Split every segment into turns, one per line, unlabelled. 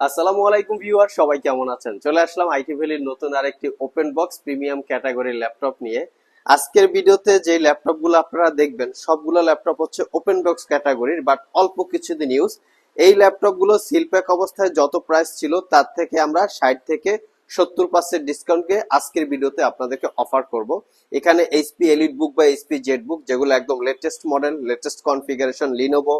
আসসালামু আলাইকুম ভিউয়ার, সবাই কেমন আছেন? চলে আসলাম আইটি ভ্যালির নতুন আরেকটি ওপেন বক্স প্রিমিয়াম ক্যাটাগরির ল্যাপটপ নিয়ে। আজকের ভিডিওতে যে ল্যাপটপগুলো আপনারা দেখবেন, সবগুলো ল্যাপটপ হচ্ছে ওপেন বক্স ক্যাটাগরির বাট অল্প কিছুদিন ইউজ এই ল্যাপটপগুলো সিলপ্যাক অবস্থায় যত প্রাইস ছিল, তার থেকে আমরা ষাট থেকে সত্তর পার্সেন্ট ডিসকাউন্টকে আজকের ভিডিওতে আপনাদেরকে অফার করব। এখানে এইচপি এলিট বুক বা এইচপি জেড বুক যেগুলো একদম latest model latest configuration Lenovo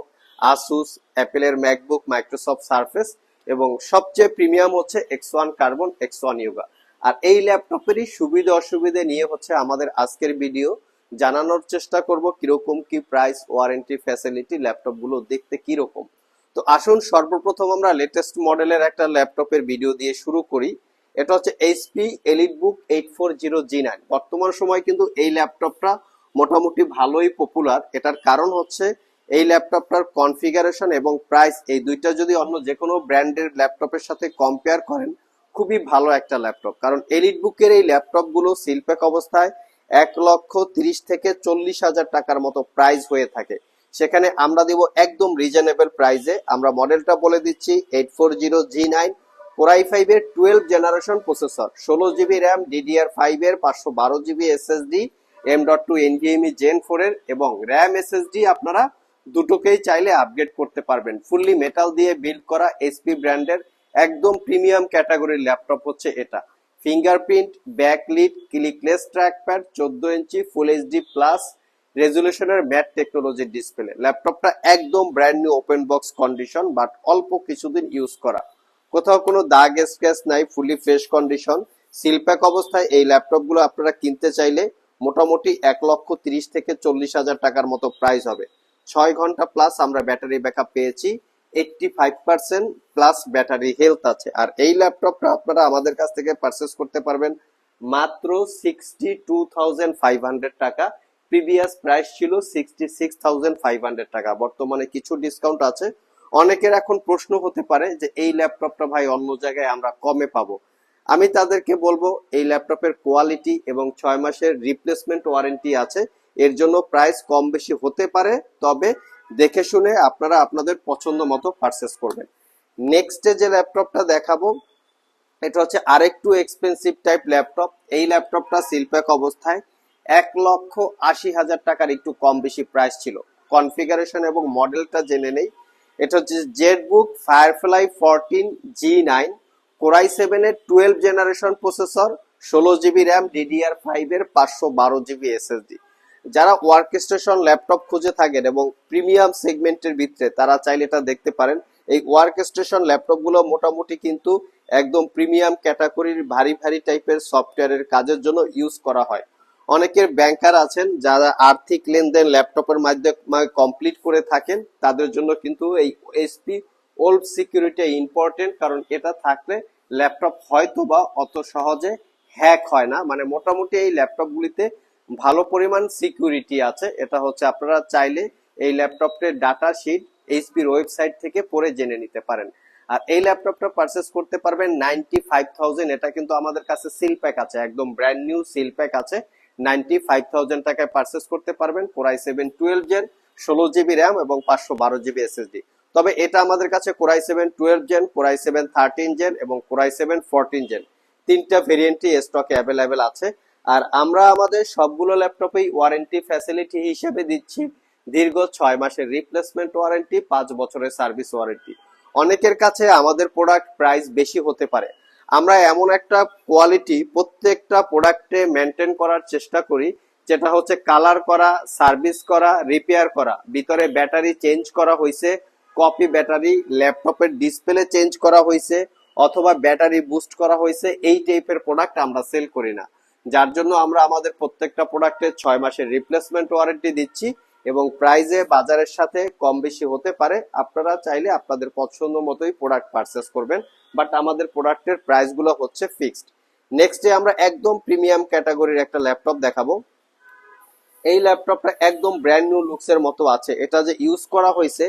Asus অ্যাপেলের ম্যাকবুক মাইক্রোসফট সার্ফেস এবং সবচেয়ে প্রিমিয়াম হচ্ছে X one carbon X one Yoga আর এই ল্যাপটপেরই সুবিধা অসুবিধে নিয়ে হচ্ছে আমাদের আজকের ভিডিও জানানোর চেষ্টা করব কীরকম কি প্রাইস ওয়ারেন্টি ফ্যাসিলিটি ল্যাপটপগুলো দেখতে কীরকম। তো আসুন সর্বপ্রথম আমরা লেটেস্ট মডেলের একটা ল্যাপটপের ভিডিও দিয়ে শুরু করি। এটা হচ্ছে HP EliteBook eight four zero G nine বর্তমান সময় কিন্তু এই ল্যাপটপটা মোটামুটি ভালোই পপুলার এটার কারণ হচ্ছে এই ল্যাপটপটার কনফিগারেশন এবং প্রাইস এই দুইটা যদি অন্য যে কোনো ব্র্যান্ডের ল্যাপটপের সাথে কম্পেয়ার করেন, খুবই ভালো একটা ল্যাপটপ। কারণ এলিট বুকের এই ল্যাপটপগুলো সিলপ্যাক অবস্থায় এক লক্ষ তিরিশ থেকে চল্লিশ হাজার টাকার মতো প্রাইস হয়ে থাকে। সেখানে আমরা দিব একদম রিজনেবল প্রাইসে আমরা মডেলটা বলে দিচ্ছি eight four zero G nine core i five এর টুয়েলভ জেনারেশন প্রসেসর ষোলো জিবি র্যাম ডিডিআর ফাইভ এর পাঁচশো বারো GB SSD M dot two NVMe gen four এর এবং র্যাম এসএসডি আপনারা দুটোকেই চাইলে আপগ্রেড করতে পারবেন। ফুললি মেটাল দিয়ে বিল্ড করা এসপি ব্র্যান্ডের একদম প্রিমিয়াম ক্যাটাগরির ল্যাপটপ হচ্ছে এটা। ফিঙ্গারপ্রিন্ট ব্যাকলিট ক্লিকলেস ট্র্যাকপ্যাড চোদ্দ ইঞ্চি ফুল এইচডি প্লাস রেজুলেশনের ম্যাট টেকনোলজির ডিসপ্লে ল্যাপটপটা একদম brand new open box condition but অল্প কিছুদিন ইউজ করা। কোথাও কোনো দাগ স্ক্র্যাচ নাই ফুলি ফ্রেশ কন্ডিশন সিলপ্যাক অবস্থায় এই ল্যাপটপগুলো আপনারা কিনতে চাইলে মোটামুটি এক লক্ষ তিরিশ থেকে চল্লিশ হাজার টাকার মতো প্রাইস হবে। ছয় ঘণ্টা প্লাস আমরা ব্যাটারি ব্যাকআপ পেয়েছি। Eighty five percent plus battery health আছে। আর এই ল্যাপটপটা আপনারা আমাদের কাছ থেকে পারচেস করতে পারবেন মাত্র sixty two thousand five hundred টাকা। প্রিভিয়াস প্রাইস ছিল sixty six thousand five hundred টাকা। বর্তমানে কিছু ডিসকাউন্ট আছে। অনেকের এখন প্রশ্ন হতে পারে যে এই ল্যাপটপটা ভাই অন্য জায়গায় আমরা কমে পাবো। আমি তাদেরকে বলব, এই ল্যাপটপের কোয়ালিটি এবং ছয় মাসের রিপ্লেসমেন্ট ওয়ারেন্টি আছে। এর জন্য প্রাইস কম বেশি হতে পারে, তবে দেখে শুনে আপনারা আপনাদের পছন্দ মতো পারচেস করবেন। নেক্সটে যে ল্যাপটপটা দেখাবো, এটা হচ্ছে আরেকটু এক্সপেন্সিভ টাইপ ল্যাপটপ এই ল্যাপটপটা সিলপ্যাক অবস্থায় এক লক্ষ আশি হাজার টাকার একটু কম বেশি প্রাইস ছিল। কনফিগারেশন এবং মডেলটা জেনে নেই। এটা হচ্ছে Z book Firefly fourteen G nine core i seven এর টুয়েলভ জেনারেশন প্রসেসর ষোলো জিবি র্যাম ডিডিআর ফাইভ এর পাঁচশো বারো জিবি এসএসডি যারা ওয়ার্ক স্টেশন ল্যাপটপ খুঁজে থাকেন এবং প্রিমিয়াম সেগমেন্টের ভিতরে, তারা চাইলে এটা দেখতে পারেন। এই ওয়ার্ক স্টেশন ল্যাপটপগুলো মোটামুটি কিন্তু একদম প্রিমিয়াম ক্যাটাগরির ভারী ভারী টাইপের সফটওয়্যারের কাজের জন্য ইউজ করা হয়। অনেকের ব্যাংকার আছেন যারা আর্থিক লেনদেন ল্যাপটপের মাধ্যমে কমপ্লিট করে থাকেন, তাদের জন্য কিন্তু এই এসপি ওল্ড সিকিউরিটি ইম্পর্টেন্ট, কারণ এটা থাকলে ল্যাপটপ হয়তো বা অত সহজে হ্যাক হয় না। মানে মোটামুটি এই ল্যাপটপগুলিতে ভালো পরিমাণ সিকিউরিটি আছে। এটা হচ্ছে আপনারা চাইলে এই ল্যাপটপটির ডাটা শিট এইচপির ওয়েবসাইট থেকে পড়ে জেনে নিতে পারেন। আর এই ল্যাপটপটা পারচেস করতে পারবেন নাইনটি ফাইভ এটা কিন্তু আমাদের কাছে সিল প্যাক আছে, একদম ব্র্যান্ড নিউ সিল প্যাক আছে। নাইনটি ফাইভ থাউজেন্ড টাকায় পারচেস করতে পারবেন core i seven twelve gen ষোলো জিবি র্যাম এবং পাঁচশো বারো জিবি এসএসডি তবে এটা আমাদের কাছে core i seven twelve gen core i seven thirteen gen এবং core i seven fourteen gen তিনটা ভেরিয়েন্টই স্টকে অ্যাভেলেবেল আছে। আর আমরা আমাদের সবগুলো ল্যাপটপেই ওয়ারেন্টি ফ্যাসিলিটি হিসেবে দিচ্ছি। দীর্ঘ ছয় মাসের রিপ্লেসমেন্ট ওয়ারেন্টি পাঁচ বছরের সার্ভিস ওয়ারেন্টি অনেকের কাছে আমাদের প্রোডাক্ট প্রাইস বেশি হতে পারে। আমরা এমন একটা কোয়ালিটি প্রত্যেকটা প্রোডাক্টে মেনটেন করার চেষ্টা করি, যেটা হচ্ছে কালার করা সার্ভিস করা রিপেয়ার করা। ভিতরে ব্যাটারি চেঞ্জ করা হয়েছে কপি ব্যাটারি ল্যাপটপের ডিসপ্লে চেঞ্জ করা হয়েছে, অথবা ব্যাটারি বুস্ট করা হয়েছে, এই টাইপের প্রোডাক্ট আমরা সেল করি না। যার জন্য আমরা আমাদের প্রত্যেকটা প্রোডাক্টের ছয় মাসের রিপ্লেসমেন্ট ওয়ারেন্টি দিচ্ছি এবং প্রাইজে বাজারের সাথে কম বেশি হতে পারে। আপনারা চাইলে আপনাদের পছন্দ মতোই প্রোডাক্ট পারচেস করবেন বাট আমাদের প্রোডাক্টের প্রাইসগুলো হচ্ছে ফিক্সড নেক্সটে আমরা একদম প্রিমিয়াম ক্যাটাগরির একটা ল্যাপটপ দেখাবো। এই ল্যাপটপটা একদম ব্র্যান্ড নিউ লুকসের মতো আছে। এটা যে ইউজ করা হয়েছে,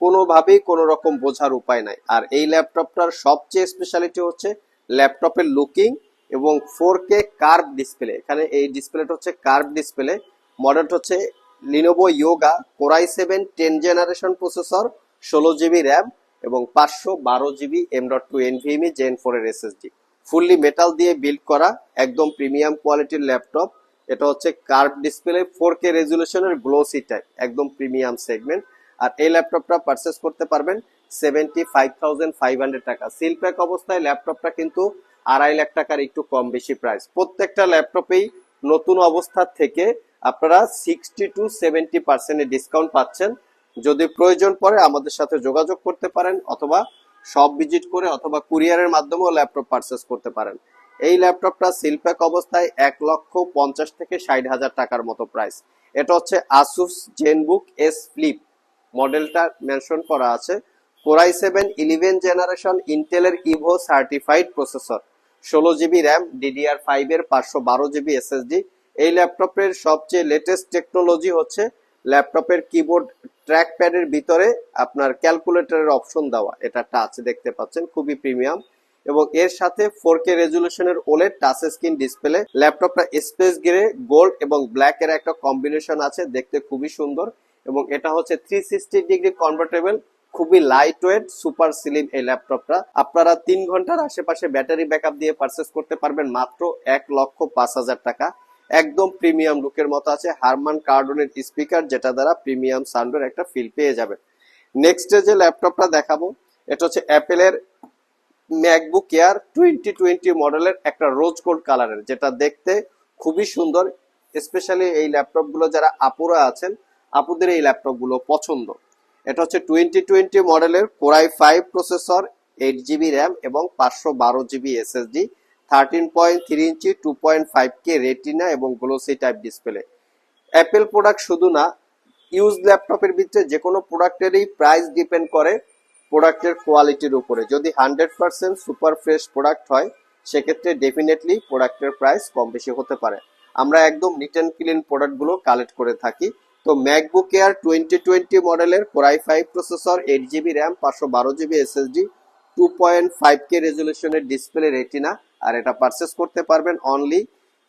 কোনোভাবেই কোনো রকম বোঝার উপায় নাই। আর এই ল্যাপটপটার সবচেয়ে স্পেশালিটি হচ্ছে ল্যাপটপের লুকিং এবং ফোর কে কার্ভ ডিসপ্লে এখানে এই ডিসপ্লেটা হচ্ছে কার্ভ ডিসপ্লে মডেলটা হচ্ছে Lenovo Yoga core i seven ten generation processor ষোলো জিবি র্যাম এবং পাঁচশো বারো GB M dot two NVMe gen four এর এসএসডি ফুললি মেটাল দিয়ে বিল্ড করা, একদম প্রিমিয়াম কোয়ালিটির ল্যাপটপ এটা হচ্ছে কার্ভ ডিসপ্লে ফোর কে রেজুলেশনের গ্লোসি টাইপ একদম প্রিমিয়াম সেগমেন্ট আর এই ল্যাপটপটা পারচেস করতে পারবেন seventy five thousand five hundred টাকা। সিল প্যাক অবস্থায় ল্যাপটপটা কিন্তু আড়াই লাখ টাকার একটু কম বেশি প্রাইস প্রত্যেকটা ল্যাপটপেই নতুন অবস্থা থেকে আপনারা সিক্সটি টু সেভেন্টি পার্সেন্টের ডিসকাউন্ট পাচ্ছেন। যদি প্রয়োজন পড়ে আমাদের সাথে যোগাযোগ করতে পারেন অথবা সব ভিজিট করে অথবা কুরিয়ারের মাধ্যমেও ল্যাপটপ পারচেস করতে পারেন। এই ল্যাপটপটা সিলপ্যাক অবস্থায় এক লক্ষ পঞ্চাশ থেকে ষাট হাজার টাকার মতো প্রাইস এটা হচ্ছে আসুস জেনবুক এস ফ্লিপ মডেলটা মেনশন করা আছে। Core i seven eleven generation ইন্টেলের ইভো সার্টিফাইড প্রসেসর ষোলো জিবি র্যাম ডিডিআর ফাইভ এর পাঁচশো বারো জিবি এসএসডি এই ল্যাপটপের সবচেয়ে লেটেস্ট টেকনোলজি হচ্ছে ল্যাপটপের কিবোর্ড ট্র্যাক প্যাডের ভিতরে আপনার ক্যালকুলেটরের অপশন দেওয়া। এটা টাচ দেখতে পাচ্ছেন, খুবই প্রিমিয়াম এবং এর সাথে ফোর কে রেজুলেশনের ওলেড টাচ স্ক্রিন ডিসপ্লে ল্যাপটপটা স্পেস গ্রে গোল্ড এবং ব্ল্যাক এর একটা কম্বিনেশন আছে, দেখতে খুবই সুন্দর। এবং এটা হচ্ছে থ্রি সিক্সটি ডিগ্রি কনভার্টেবল খুবই লাইট ওয়েট সুপার স্লিম এই ল্যাপটপটা আপনারা তিন ঘণ্টার আশেপাশে ব্যাটারি ব্যাকআপ দিয়ে পারচেস করতে পারবেন মাত্র এক লক্ষ পাঁচ হাজার টাকা। একদম প্রিমিয়াম লুকের মতো আছে, হারমান কার্ডনের স্পিকার যেটা দ্বারা প্রিমিয়াম সাউন্ডের একটা ফিল পেয়ে যাবেন। নেক্সট যে ল্যাপটপটা দেখাবো, এটা হচ্ছে অ্যাপেলের ম্যাকবুক এয়ার টোয়েন্টি টোয়েন্টি মডেলের একটা রোজ গোল্ড কালারের যেটা দেখতে খুবই সুন্দর। স্পেশালি এই ল্যাপটপগুলো যারা আপুরা আছেন, আপুদের এই ল্যাপটপগুলো পছন্দ। এটা হচ্ছে টোয়েন্টি টোয়েন্টি মডেলের core i five processor eight GB RAM এবং পাঁচশো বারো GB SSD thirteen point three inch two point five K Retina এবং glossy type display Apple product শুধু না ইউজ ল্যাপটপের ভিতরে যে কোনো প্রোডাক্টেরই প্রাইস ডিপেন্ড করে প্রোডাক্টের কোয়ালিটির উপরে। যদি hundred percent super fresh product হয়, সেক্ষেত্রে ডেফিনেটলি প্রোডাক্টের প্রাইস কম বেশি হতে পারে। আমরা একদম নিট অ্যান্ড ক্লিন প্রোডাক্টগুলো কালেক্ট করে থাকি। তো ম্যাকবুক এয়ার টোয়েন্টি টোয়েন্টি মডেলের core i five processor eight GB RAM পাঁচশো বারো GB SSD two point five K রেজুলেশনের display retina আর এটা পারচেস করতে পারবেন only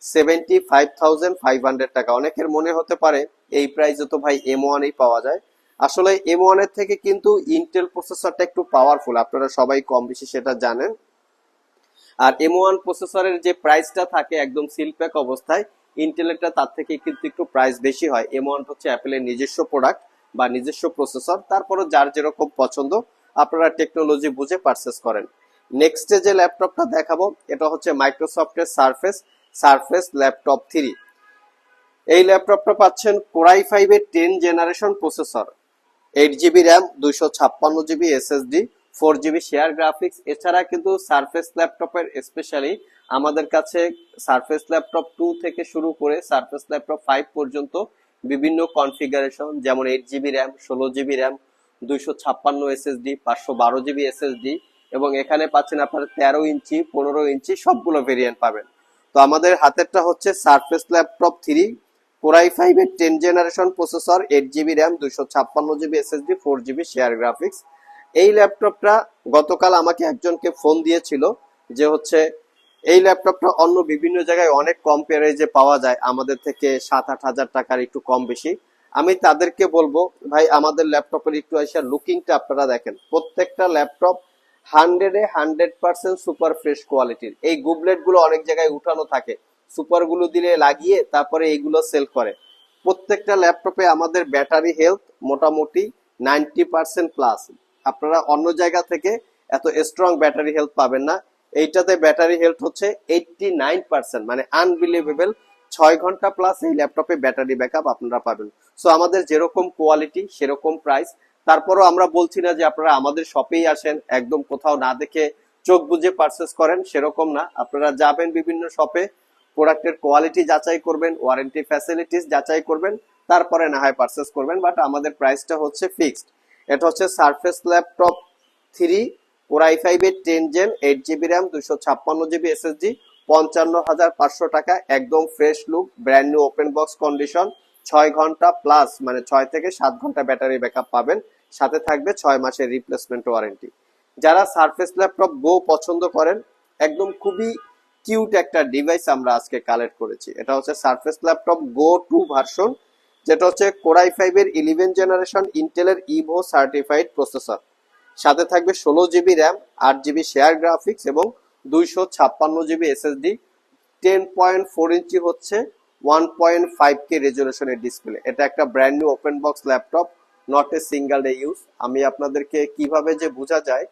seventy five thousand five hundred টাকা। অনেকের মনে হতে পারে এই প্রাইসে তো ভাই এম ওয়ানই পাওয়া যায়। আসলে এম ওয়ানের থেকে কিন্তু ইন্টেল প্রসেসরটা একটু পাওয়ারফুল আপনারা সবাই কম বেশি সেটা জানেন। আর এম ওয়ান প্রসেসরের যে প্রাইসটা থাকে একদম সিলপ্যাক অবস্থায় ইন্টেলেরটা তার থেকে কিন্তু একটু প্রাইস বেশি হয়। এম ওয়ান হচ্ছে অ্যাপেলের নিজস্ব প্রোডাক্ট বা নিজস্ব প্রসেসর তারপরে যার যেরকম পছন্দ, আপনারা টেকনোলজি বুঝে পারচেস করেন। নেক্সটে যে ল্যাপটপটা দেখাবো, এটা হচ্ছে মাইক্রোসফটের সারফেস সারফেস ল্যাপটপ থ্রি এই ল্যাপটপটা পাচ্ছেন কোরাই ফাইভের ten generation processor eight GB RAM দুইশো ছাপ্পান্ন GB SSD four GB share graphics এছাড়া কিন্তু সারফেস ল্যাপটপের স্পেশালি আমাদের কাছে সারফেস ল্যাপটপ টু থেকে শুরু করে সারফেস ল্যাপটপ ফাইভ পর্যন্ত বিভিন্ন কনফিগারেশন যেমন এইট জিবি র্যাম ষোলো জিবি র্যাম দুইশো ছাপ্পান্ন এসএসডি পাঁচশো বারো জিবি এসএসডি এবং এখানে পাচ্ছেন আপনার তেরো ইঞ্চি, পনেরো ইঞ্চি সবগুলো ভেরিয়েন্ট পাবেন। তো আমাদের হাতেরটা হচ্ছে Surface laptop three core i five এর ten generation processor eight GB RAM দুইশো ছাপ্পান্ন GB SSD four GB share graphics এই ল্যাপটপটা গতকাল আমাকে একজনকে ফোন দিয়েছিল যে হচ্ছে, এই ল্যাপটপটা অন্য বিভিন্ন জায়গায় অনেক কম প্রাইজে পাওয়া যায়, আমাদের থেকে সাত আট হাজার টাকার একটু কম বেশি। আমি তাদেরকে বলব, ভাই, আমাদের ল্যাপটপের একটু এসে লুকিংটা আপনারা দেখেন। প্রত্যেকটা ল্যাপটপ হান্ড্রেডে হান্ড্রেড পার্সেন্ট সুপার ফ্রেশ কোয়ালিটির। এই গুবলেটগুলো অনেক জায়গায় উঠানো থাকে। সুপারগুলো দিলে লাগিয়ে তারপরে এইগুলো সেল করে। প্রত্যেকটা ল্যাপটপে আমাদের ব্যাটারি হেলথ মোটামুটি নাইনটি পার্সেন্ট প্লাস। আপনারা অন্য জায়গা থেকে এত স্ট্রং ব্যাটারি হেলথ পাবেন না। এইটাতে ব্যাটারি হেলথ হচ্ছে এইটটি নাইন মানে আনবিলিভেবল ছয় ঘণ্টা প্লাস এই ল্যাপটপে ব্যাটারি ব্যাকআপ আপনারা পাবেন। সো আমাদের যেরকম কোয়ালিটি সেরকম প্রাইস তারপরও আমরা বলছি না যে আপনারা আমাদের শপেই আসেন, একদম কোথাও না দেখে চোখ বুঝে পারচেস করেন, সেরকম না। আপনারা যাবেন বিভিন্ন শপে প্রোডাক্টের কোয়ালিটি যাচাই করবেন ওয়ারেন্টি ফ্যাসিলিটিস যাচাই করবেন, তারপরে না হয় পারচেস করবেন বাট আমাদের প্রাইসটা হচ্ছে ফিক্সড এটা হচ্ছে Surface laptop three core i five এর ten gen eight GB RAM দুশো ছাপ্পান্ন জিবি এসএসডি পঞ্চান্ন হাজার পাঁচশো টাকা, একদম fresh look brand new open box condition ছয় ঘণ্টা প্লাস মানে ছয় থেকে সাত ঘণ্টা ব্যাটারি ব্যাকআপ পাবেন। সাথে থাকবে ছয় মাসের রিপ্লেসমেন্ট ওয়ারেন্টি যারা সারফেস ল্যাপটপ গো পছন্দ করেন, একদম খুবই কিউট একটা ডিভাইস আমরা আজকে কালেক্ট করেছি। এটা হচ্ছে Surface laptop Go two version যেটা হচ্ছে কোরাই ফাইভ এর ইলেভেন জেনারেশন ইন্টেলের ইভো সার্টিফাইড প্রসেসর সাথে থাকবে ষোলো জিবি র্যাম আট জিবি শেয়ার গ্রাফিক্স এবং দুইশো ছাপ্পান্ন GB SSD ten point four inch হচ্ছে ওয়ান পয়েন্ট ফাইভ কে রেজলিউশনের ডিসপ্লে এটা একটা brand new open box laptop not a single day use আমি আপনাদেরকে কীভাবে যে বোঝা যায়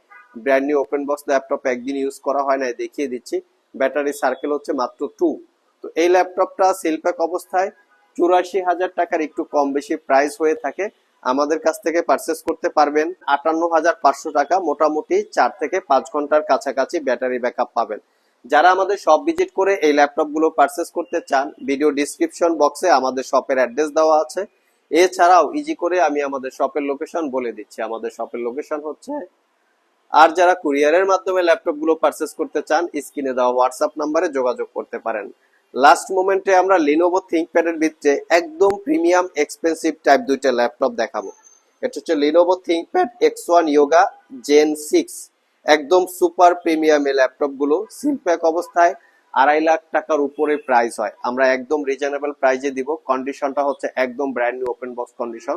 brand new open box laptop একদিন ইউজ করা হয় না দেখিয়ে দিচ্ছি। ব্যাটারি সার্কেল হচ্ছে মাত্র টু তো এই ল্যাপটপটা সিলপ্যাক অবস্থায় চুরাশি হাজার টাকার একটু কম বেশি প্রাইস হয়ে থাকে। আমাদের কাছ থেকে পারচেস করতে পারবেন। আটান্ন হাজার পাঁচশো টাকা মোটামুটি চার থেকে পাঁচ ঘণ্টার কাছাকাছি ব্যাটারি ব্যাকআপ পাবেন। যারা আমাদের শপ ভিজিট করে এই ল্যাপটপগুলো পারচেস করতে চান ভিডিও ডিসক্রিপশন বক্সে আমাদের শপের অ্যাড্রেস দেওয়া আছে। এছাড়াও ইজি করে আমি আমাদের শপের লোকেশন বলে দিচ্ছি। আমাদের শপের লোকেশন হচ্ছে আর যারা কুরিয়ারের মাধ্যমে ল্যাপটপগুলো পারচেস করতে চান স্ক্রিনে দেওয়া হোয়াটসঅ্যাপ নাম্বারে যোগাযোগ করতে পারেন। লাস্ট মোমেন্টে আমরা লিনোভো থিঙ্কপ্যাড এর ভিতরে একদম প্রিমিয়াম এক্সপেন্সিভ টাইপ দুইটা ল্যাপটপ দেখাবো। এটা হচ্ছে Lenovo ThinkPad X one Yoga gen six একদম সুপার প্রিমিয়াম এই ল্যাপটপগুলো সিলপ্যাক অবস্থায়, আড়াই লাখ টাকার উপরে প্রাইস হয়। আমরা একদম রিজনেবল প্রাইজে দিব। কন্ডিশনটা হচ্ছে একদম brand new open box condition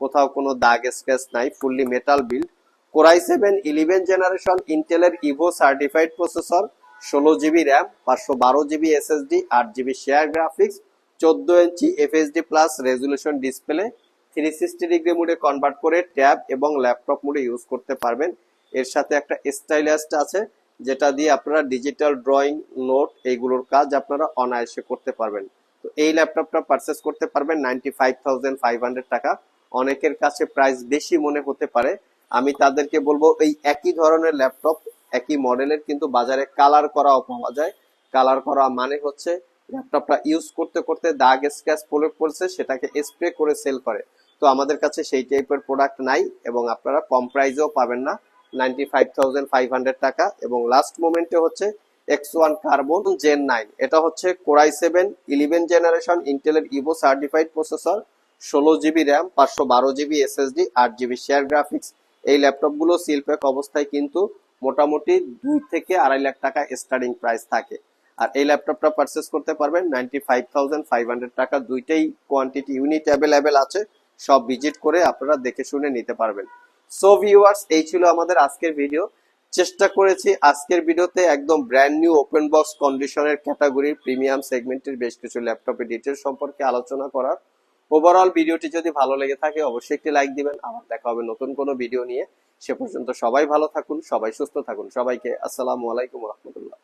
কোথাও কোনো দাগ স্ক্র্যাচ নাই fully metal build core i seven eleven generation ইন্টেলের ইভো সার্টিফাইড প্রসেসর ষোলো জিবি র্যাম, পাঁচশো বারো জিবি এসএসডি আট জিবি শেয়ার গ্রাফিক্স চোদ্দ inch FSD plus resolution display three sixty degree মোডে কনভার্ট করে ট্যাব এবং ল্যাপটপ মোডে ইউজ করতে পারবেন। এর সাথে একটা স্টাইলাস্ট আছে, যেটা দিয়ে আপনারা ডিজিটাল ড্রয়িং নোট এইগুলোর কাজ আপনারা অনায়াসে করতে পারবেন। তো এই ল্যাপটপটা পারচেস করতে পারবেন ninety five thousand five hundred টাকা। অনেকের কাছে প্রাইস বেশি মনে হতে পারে। আমি তাদেরকে বলব, এই একই ধরনের ল্যাপটপ একই মডেলের, কিন্তু বাজারে কালার করাও পাওয়া যায়। কালার করা মানে হচ্ছে ল্যাপটপটা ইউজ করতে করতে দাগ স্ক্র্যাচ পড়ে পড়ছে, সেটাকে স্প্রে করে সেল করে। তো আমাদের কাছে সেই টাইপের প্রোডাক্ট নাই এবং আপনারা কম প্রাইসেও পাবেন না। Ninety five thousand five hundred টাকা এবং লাস্ট মোমেন্টে হচ্ছে X one Carbon gen nine এটা হচ্ছে core i seven eleven generation ইন্টেলের ইভো সার্টিফাইড প্রসেসর ষোলো জিবি র্যাম পাঁচশো বারো জিবি এসএসডি আট জিবি শেয়ার গ্রাফিক্স এই ল্যাপটপগুলো সিলপ্যাক অবস্থায় কিন্তু মোটামুটি দুই থেকে আড়াই লাখ টাকা স্টার্টিং প্রাইস থাকে। আর এই ল্যাপটপটা পারচেস করতে পারবেন ninety five thousand five hundred টাকা। দুইটাই কোয়ান্টিটি ইউনিট অ্যাভেলেবেল আছে। সব ভিজিট করে আপনারা দেখে শুনে নিতে পারবেন। সো ভিউয়ার্স এই ছিল আমাদের আজকের ভিডিও চেষ্টা করেছি আজকের ভিডিওতে একদম ব্র্যান্ড নিউ ওপেন বক্স কন্ডিশনের ক্যাটাগরির প্রিমিয়াম সেগমেন্টের বেশ কিছু ল্যাপটপের ডিটেলস সম্পর্কে আলোচনা করার। ওভারঅল ভিডিওটি যদি ভালো লেগে থাকে, অবশ্যই একটি লাইক দিবেন। আবার দেখা হবে নতুন কোনো ভিডিও নিয়ে। সে পর্যন্ত সবাই ভালো থাকুন সবাই সুস্থ থাকুন। সবাইকে আসসালামু আলাইকুম রহমতুল্লাহ।